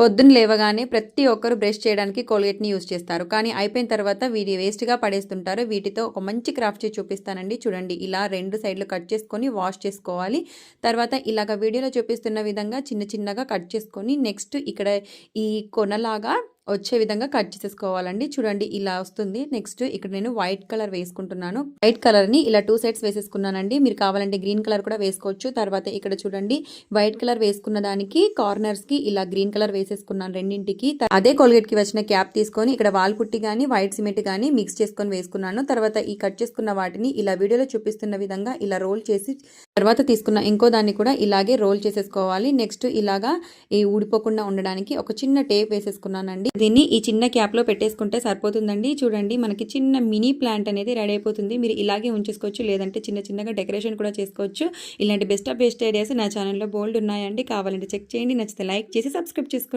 పొద్దున్న లేవగానే ప్రతి ఒక్కరు బ్రష్ చేయడానికి కోల్గేట్ని యూజ్ చేస్తారు. కానీ అయిపోయిన తర్వాత వీటి వేస్ట్గా పడేస్తుంటారు. వీటితో ఒక మంచి క్రాఫ్ట్ చేసి చూపిస్తానండి. చూడండి ఇలా రెండు సైడ్లు కట్ చేసుకొని వాష్ చేసుకోవాలి. తర్వాత ఇలాగ వీడియోలో చూపిస్తున్న విధంగా చిన్న చిన్నగా కట్ చేసుకొని నెక్స్ట్ ఇక్కడ ఈ కొనలాగా వచ్చే విధంగా కట్ చేసేసుకోవాలండి. చూడండి ఇలా వస్తుంది. నెక్స్ట్ ఇక్కడ నేను వైట్ కలర్ వేసుకుంటున్నాను. వైట్ కలర్ని ఇలా టూ సైడ్స్ వేసేసుకున్నానండి. మీరు కావాలంటే గ్రీన్ కలర్ కూడా వేసుకోవచ్చు. తర్వాత ఇక్కడ చూడండి వైట్ కలర్ వేసుకున్న దానికి కార్నర్స్కి ఇలా గ్రీన్ కలర్ వేసేసుకున్నాను రెండింటికి. అదే కోల్గేట్కి వచ్చిన క్యాప్ తీసుకొని ఇక్కడ వాల్ పుట్టి గానీ వైట్ సిమెంట్ గానీ మిక్స్ చేసుకొని వేసుకున్నాను. తర్వాత ఈ కట్ చేసుకున్న వాటిని ఇలా వీడియోలో చూపిస్తున్న విధంగా ఇలా రోల్ చేసి తర్వాత తీసుకున్న ఇంకో దాన్ని కూడా ఇలాగే రోల్ చేసేసుకోవాలి. నెక్స్ట్ ఇలాగా ఈ ఊడిపోకుండా ఉండడానికి ఒక చిన్న టేప్ వేసేసుకున్నానండి. దీన్ని ఈ చిన్న క్యాప్లో పెట్టేసుకుంటే సరిపోతుందండి. చూడండి మనకి చిన్న మినీ ప్లాంట్ అనేది రెడీ అయిపోతుంది. మీరు ఇలాగే ఉంచేసుకోవచ్చు లేదంటే చిన్న చిన్నగా డెకరేషన్ కూడా చేసుకోవచ్చు. ఇలాంటి బెస్ట్ ఆఫ్ బెస్ట్ ఐడియాస్ నా ఛానల్లో బోల్డ్ ఉన్నాయండి. కావాలంటే చెక్ చేయండి. నచ్చితే లైక్ చేసి సబ్స్క్రైబ్ చేసుకోండి.